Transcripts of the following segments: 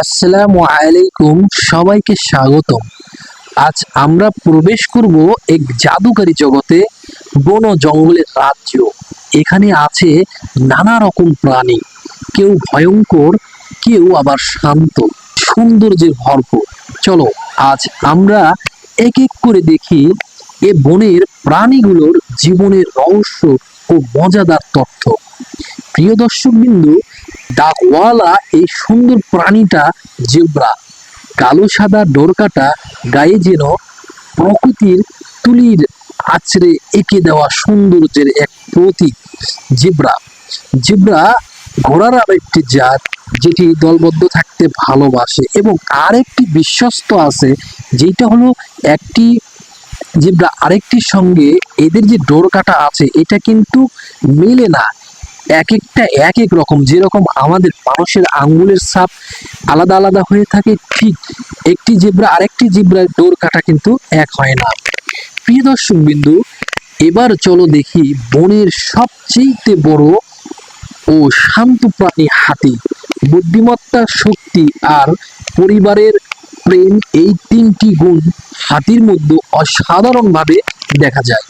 আসসালামু আলাইকুম, সবাইকে স্বাগতম। আজ আমরা প্রবেশ করব এক জাদুকারী জগতে, বন জঙ্গলের রাজ্য। এখানে আছে নানা রকম প্রাণী। কেউ ভয়ঙ্কর, কেউ আবার শান্ত। সৌন্দর্যের ভরপুর। চলো, আজ আমরা এক এক করে দেখি এ বনের প্রাণীগুলোর জীবনের রহস্য ও মজাদার তথ্য। প্রিয় দর্শক বিন্দু ডাকওয়ালা এই সুন্দর প্রাণীটা জেব্রা। কালো সাদা ডোরকাটা গায়ে যেন প্রকৃতির তুলির আছড়ে এঁকে দেওয়া সৌন্দর্যের এক প্রতীক, জেব্রা। জেব্রা ঘোড়ার আরেকটি জাত যেটি দলবদ্ধ থাকতে ভালোবাসে এবং আরেকটি বিশ্বস্ত আছে যেটা হলো একটি জেব্রা। আরেকটির সঙ্গে এদের যে ডোরকাটা আছে, এটা কিন্তু মেলে না। এক একটা এক এক রকম। যেরকম আমাদের মানুষের আঙ্গুলের ছাপ আলাদা আলাদা হয়ে থাকে, ঠিক একটি জিব্রা আরেকটি জিব্রার ডোর কাটা কিন্তু এক হয় না। প্রিয় দর্শক বিন্দু, এবার চলো দেখি বনের সবচেয়ে বড় ও শান্ত প্রাণী হাতি। বুদ্ধিমত্তা, শক্তি আর পরিবারের প্রেম এই তিনটি গুণ হাতির মধ্যে অসাধারণভাবে দেখা যায়।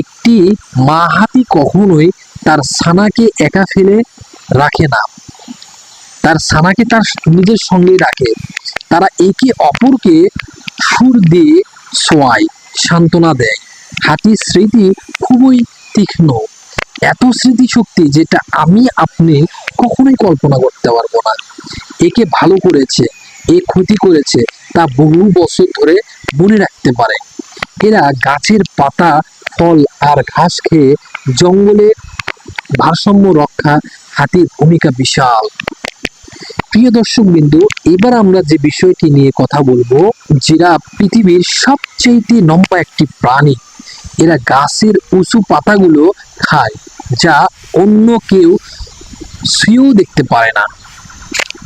একটি মা হাতি কখনোই তার সানাকে একা ফেলে রাখে না। তার সানাকে তার নিজের সঙ্গে রাখে। তারা একে অপরকে সুর দিয়ে ছোঁয়ায় সান্ত্বনা দেয়। হাতির স্মৃতি খুবই তীক্ষ্ণ। এত স্মৃতিশক্তি যেটা আমি আপনি কখনোই কল্পনা করতে পারব না। একে ভালো করেছে, এ ক্ষতি করেছে, তা বহু বছর ধরে মনে রাখতে পারে। এরা গাছের পাতা, ফল আর ঘাস খেয়ে জঙ্গলে ভারসাম্য রক্ষা হাতির ভূমিকা বিশাল। প্রিয় দর্শক বিন্দু, এবার আমরা যে বিষয়টি নিয়ে কথা বলব, যেটা পৃথিবীর সবচেয়ে লম্বা একটি প্রাণী। এরা গাছের উঁচু পাতাগুলো খায়, যা অন্য কেউ শুয়েও দেখতে পারে না।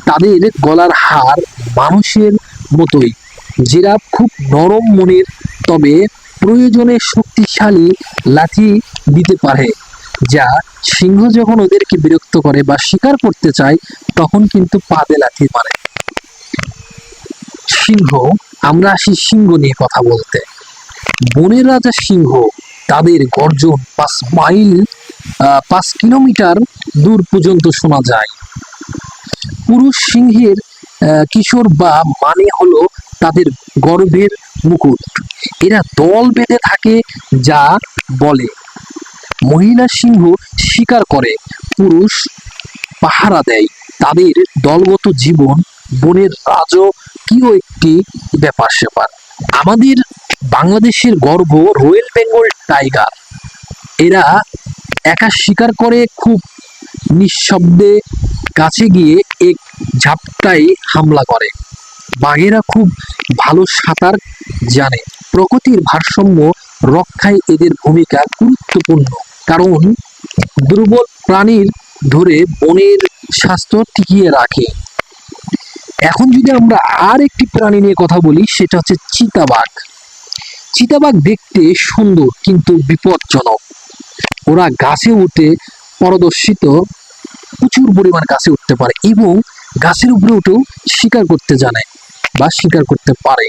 তাদের গলার হার মানুষের মতোই জিরাফ খুব নরম মনের, তবে প্রয়োজনে শক্তিশালী লাথি দিতে পারে। যা সিংহ যখন ওদেরকে বিরক্ত করে বা শিকার করতে চায়, তখন কিন্তু পাদে লাথি মারে। সিংহ, আমরা আসি সিংহ নিয়ে কথা বলতে। বনের রাজা সিংহ তাদের গর্জন পাঁচ মাইল পাঁচ কিলোমিটার দূর পর্যন্ত শোনা যায়। পুরুষ সিংহের কিশোর বা মানে হলো তাদের গর্ভের মুকুট। এরা দল বেঁধে থাকে যা বলে। মহিলা সিংহ শিকার করে, পুরুষ পাহারা দেয়। তাদের দলগত জীবন, বনের রাজকীয় একটি ব্যাপার স্যাপার। আমাদের বাংলাদেশের গর্ব রয়্যাল বেঙ্গল টাইগার। এরা একা শিকার করে খুব নিঃশব্দে কাছে গিয়ে এক ঝাপটাই হামলা করে। বাঘেরা খুব ভালো সাঁতার জানে। প্রকৃতির ভারসাম্য রক্ষায় এদের ভূমিকা গুরুত্বপূর্ণ। কারণ দুর্বল প্রাণীর ধরে বনের স্বাস্থ্য টিকিয়ে রাখে। এখন যদি আমরা আর একটি প্রাণী নিয়ে কথা বলি, সেটা হচ্ছে চিতাবাঘ। চিতাবাঘ দেখতে সুন্দর কিন্তু বিপজ্জনক। ওরা গাছে উঠে পরদর্শিত, প্রচুর পরিমাণ গাছে উঠতে পারে এবং গাছের উপরে উঠেও শিকার করতে জানে বা শিকার করতে পারে।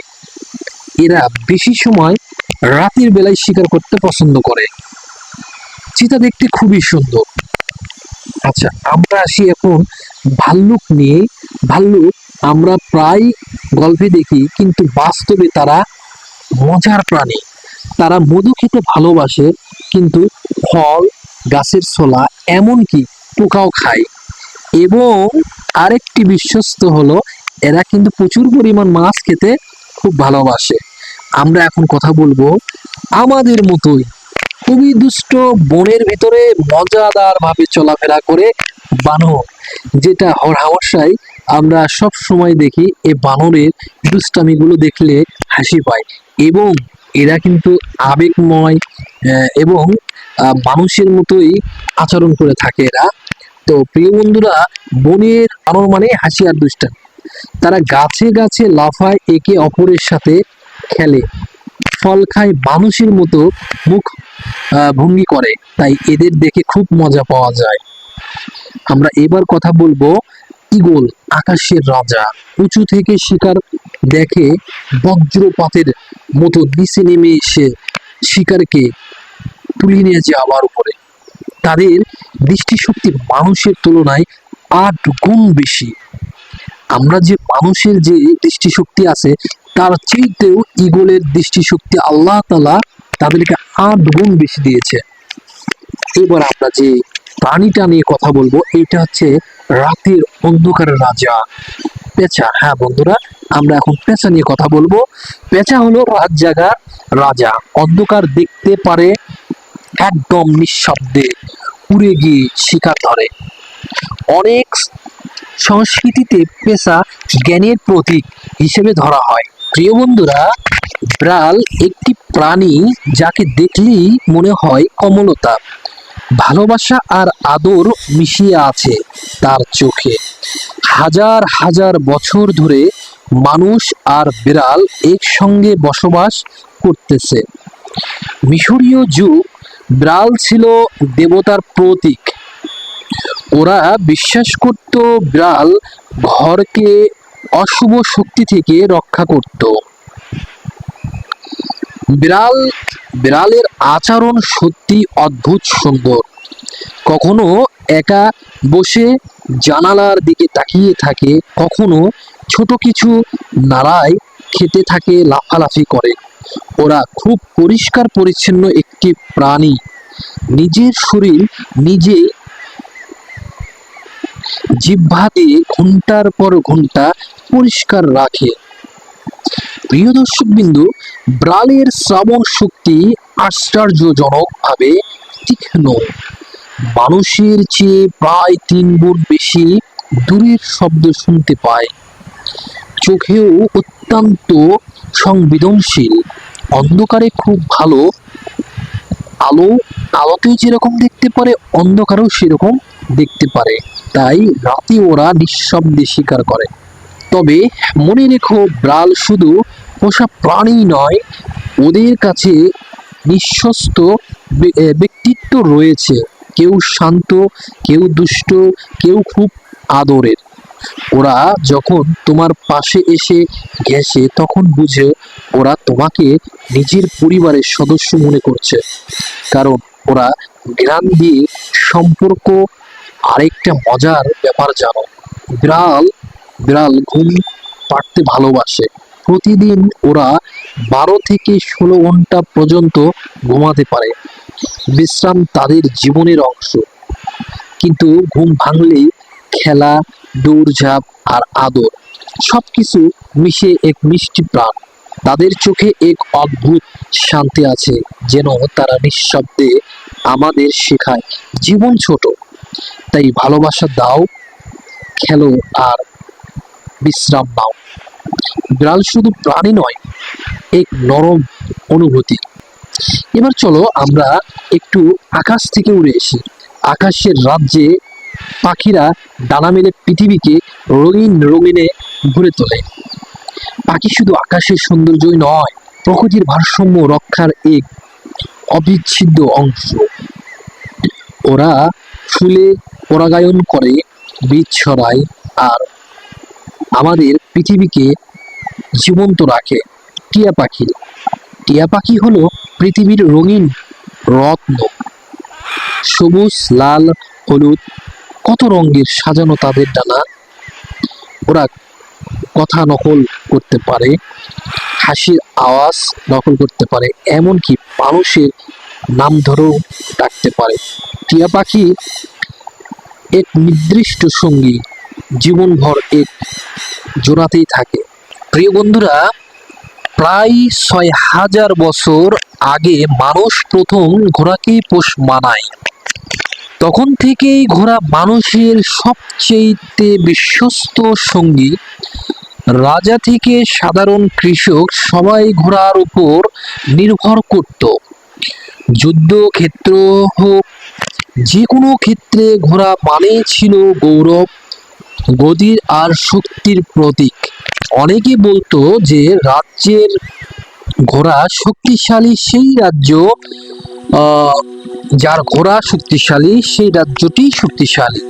এরা বেশি সময় রাতের বেলায় শিকার করতে পছন্দ করে। চিতা দেখতে খুবই সুন্দর। আচ্ছা আমরা আসি এখন ভাল্লুক নিয়ে। ভাল্লুক, আমরা প্রায় গল্পে দেখি, কিন্তু বাস্তবে তারা মজার প্রাণী। তারা মধু খেতে ভালোবাসে, কিন্তু ফল, গাছের ছোলা, এমনকি পোকাও খায়। এবং আরেকটি বিশ্বস্ত হলো, এরা কিন্তু প্রচুর পরিমাণ মাছ খেতে খুব ভালোবাসে। আমরা এখন কথা বলব আমাদের মতোই খুবই দুষ্ট বনের ভিতরে মজাদার ভাবে চলাফেরা করে বানর যেটা হরহামশাই আমরা সব সময় দেখি এই বানরের দুষ্টামিগুলো দেখলে হাসি পায়। এবং এরা কিন্তু আবেগময় এবং মানুষের মতোই আচরণ করে থাকে এরা। তো প্রিয় বন্ধুরা, বনের আনর মানে হাসি আর দুষ্টামি। তারা গাছে গাছে লাফায় একে অপরের সাথে খেলে। ফল খায়, মানুষের মতো মুখ ভঙ্গি করে। তাই এদের দেখে খুব মজা পাওয়া যায়। আমরা এবার কথা বলব ঈগল, আকাশের রাজা। উঁচু থেকে শিকার দেখে বজ্রপাতের মতো নিচে নেমে এসে শিকারকে তুলে নিয়েছে আবার উপরে। তাদের দৃষ্টিশক্তি মানুষের তুলনায় আট গুণ বেশি। আমরা যে মানুষের যে দৃষ্টিশক্তি আছে, তার চাইতেও ঈগলের দৃষ্টিশক্তি আল্লাহ তালা তাদেরকে আট গুণ বেশি দিয়েছে। এবার আমরা যে প্রাণীটা নিয়ে কথা বলব, এটা হচ্ছে রাতের অন্ধকারের রাজা। পেঁচা হ্যাঁ বন্ধুরা, আমরা এখন পেঁচা নিয়ে কথা বলব। পেঁচা হলো রাত জাগার রাজা। অন্ধকার দেখতে পারে একদম নিঃশব্দে, উড়ে গিয়ে শিকার ধরে। অনেক সংস্কৃতিতে পেশা জ্ঞানের প্রতীক হিসেবে ধরা হয়। প্রিয় বন্ধুরা ব্রাল একটি প্রাণী যাকে দেখলেই মনে হয় কমলতা। ভালোবাসা আর আদর মিশিয়ে আছে তার চোখে। হাজার হাজার বছর ধরে মানুষ আর বিড়াল একসঙ্গে বসবাস করতেছে। মিশরীয় যুগ বিড়াল ছিল দেবতার প্রতীক। ওরা বিশ্বাস করত বিড়াল ঘরকে অশুভ শক্তি থেকে রক্ষা করত। বিড়াল, বিড়ালের আচরণ সত্যি অদ্ভুত সুন্দর। কখনো একা বসে জানালার দিকে তাকিয়ে থাকে, কখনো ছোট কিছু নাড়ায় খেতে থাকে, লাফালাফি করে। ওরা খুব পরিষ্কার পরিচ্ছন্ন একটি প্রাণী। নিজের শরীর নিজেই জিহ্বা দিয়ে ঘণ্টার পর ঘণ্টা পরিষ্কার রাখে। প্রিয় দর্শক বিন্দু ব্রালের শ্রাবণ শক্তি আশ্চর্যজনকভাবে তীক্ষ্ণ। মানুষের চেয়ে প্রায় তিন গুণ বেশি দূরের শব্দ শুনতে পায়। চোখেও অত্যন্ত সংবেদনশীল। অন্ধকারে খুব ভালো। আলো, আলোতেও যেরকম দেখতে পারে, অন্ধকারেও সেরকম দেখতে পারে। তাই রাতে ওরা নিঃশব্দে শিকার করে। তবে মনে রেখো, ব্রাল শুধু পোষা প্রাণী নয়, ওদের কাছে নিঃস্বস্ত ব্যক্তিত্ব রয়েছে। কেউ শান্ত, কেউ দুষ্ট, কেউ খুব আদরের। ওরা যখন তোমার পাশে এসে গেছে, তখন বুঝে ওরা তোমাকে নিজের পরিবারের সদস্য মনে করছে। কারণ ওরা গ্রাম দিয়ে সম্পর্ক আরেকটা মজার ব্যাপার জানো? বিড়াল বিড়াল ঘুম পাড়তে ভালোবাসে। প্রতিদিন ওরা বারো থেকে ষোলো ঘণ্টা পর্যন্ত ঘুমাতে পারে। বিশ্রাম তাদের জীবনের অংশ। কিন্তু ঘুম ভাঙলেই খেলা, দৌড়ঝাঁপ আর আদর সবকিছু মিশে এক মিষ্টি প্রাণ। তাদের চোখে এক অদ্ভুত শান্তি আছে যেন তারা নিঃশব্দে আমাদের শেখায়। জীবন ছোট। তাই ভালোবাসা দাও, খেলো আর বিশ্রাম নাও। বিড়াল শুধু প্রাণী নয়, এক নরম অনুভূতি। এবার চলো আমরা একটু আকাশ থেকে উড়ে এসি আকাশের রাজ্যে পাখিরা ডানা মেলে পৃথিবীকে রঙিন রঙিনে ভরে তোলে। পাখি শুধু আকাশের সৌন্দর্যই নয়, প্রকৃতির ভারসাম্য রক্ষার এক অবিচ্ছেদ্য অংশ। ওরা ফুলে পরাগায়ন করে বীজ ছড়ায় আর আমাদের পৃথিবীকে জীবন্ত রাখে। টিয়া পাখি। টিয়া পাখি হলো পৃথিবীর রঙিন রত্ন। সবুজ, লাল, হলুদ, কত রঙের সাজানো তাদের ডানা। ওরা কথা নকল করতে পারে, হাসির আওয়াজ নকল করতে পারে, এমনকি মানুষের নাম ধরেও ডাকতে পারে। টিয়া পাখি এক নির্দিষ্ট সঙ্গী, জীবনভর এক জোড়াতেই থাকে। প্রিয় বন্ধুরা, প্রায় ছয় হাজার বছর আগে মানুষ প্রথম ঘোড়াকে পোষ মানায়। তখন থেকেই ঘোড়া মানুষের সবচেয়ে বিশ্বস্ত সঙ্গী। রাজা থেকে সাধারণ কৃষক সবাই ঘোড়ার উপর নির্ভর করত। যুদ্ধ ক্ষেত্র হোক যে কোনো ক্ষেত্রে ঘোড়া মানেই ছিল গৌরব, গদির আর শক্তির প্রতীক। অনেকে বলতো যে রাজ্যের ঘোড়া শক্তিশালী সেই রাজ্য যার ঘোড়া শক্তিশালী সেই রাজ্যটি শক্তিশালী।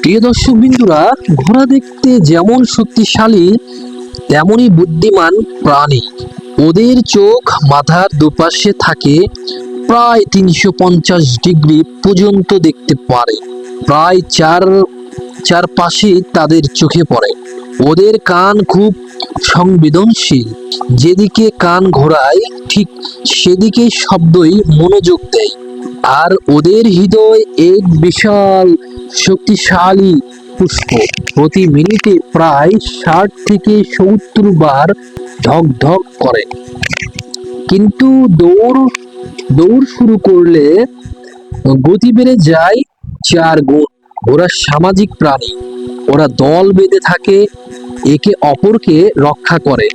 প্রিয় দর্শক বিন্দুরা, ঘোড়া দেখতে যেমন শক্তিশালী, তেমনই বুদ্ধিমান প্রাণী। ওদের চোখ মাথার দুপাশে থাকে প্রায় তিনশো পঞ্চাশ ডিগ্রি পর্যন্ত দেখতে পারে। প্রায় চার, চারপাশে তাদের চোখে পড়ে। ওদের কান খুব সংবেদনশীল। যেদিকে কান ঘোরায়, ঠিক সেদিকে শব্দই মনোযোগ দেয়। আর ওদের হৃদয় এক বিশাল শক্তিশালী পুষ্প। প্রতি মিনিটে প্রায় ষাট থেকে সত্তর বার ধক ধক করে। কিন্তু দৌড় দৌড় শুরু করলে গতি বেড়ে যায় চার গুণ। ওরা সামাজিক প্রাণী। ওরা দল বেঁধে থাকে, একে অপরকে রক্ষা করে।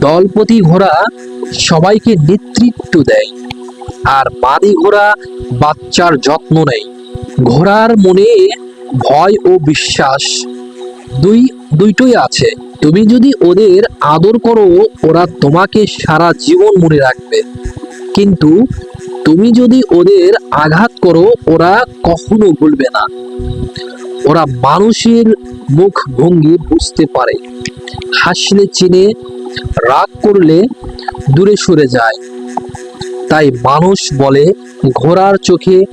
দলপতি ঘোড়া সবাইকে নেতৃত্ব দেয়, আর মাদি ঘোড়া বাচ্চার যত্ন নেয়। ঘোড়ার মনে ভয় ও বিশ্বাস দুই, দুইটোই আছে। তুমি যদি ওদের আদর করো, ওরা তোমাকে সারা জীবন মনে রাখবে। কিন্তু তুমি যদি ওদের আঘাত করো, ওরা কখনো ভুলবে না। ওরা মানুষের মুখ ভঙ্গি বুঝতে পারে। হাসলে, চিনে, রাগ করলে দূরে সরে যায়। তাই মানুষ বলে, ঘোড়ার চোখে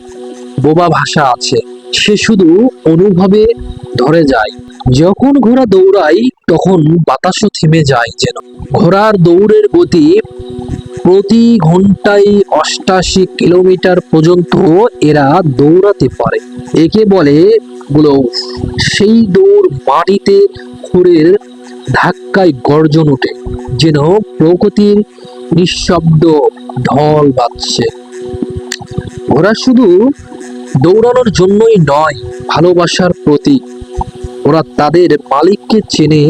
বোবা ভাষা আছে। সে শুধু অনুভবে ধরে যায়। যখন ঘোড়া দৌড়ায় তখন বাতাসও থেমে যায় যেন। ঘোড়ার দৌড়ের গতি প্রতি ঘন্টায় অষ্টাশি কিলোমিটার পর্যন্ত এরা দৌড়াতে পারে। একে বলে সেই দৌড় মাটিতে খুঁড়ের ধাক্কায় গর্জন ওঠে, যেন প্রকৃতির নিঃশব্দ ঢল বাজছে। ঘোড়া শুধু দৌড়ানোর জন্যই নয়, ভালোবাসার প্রতীক। ওরা তাদের মালিককে চেনে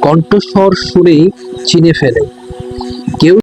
কণ্ঠস্বর শুনে চিনে ফেলে।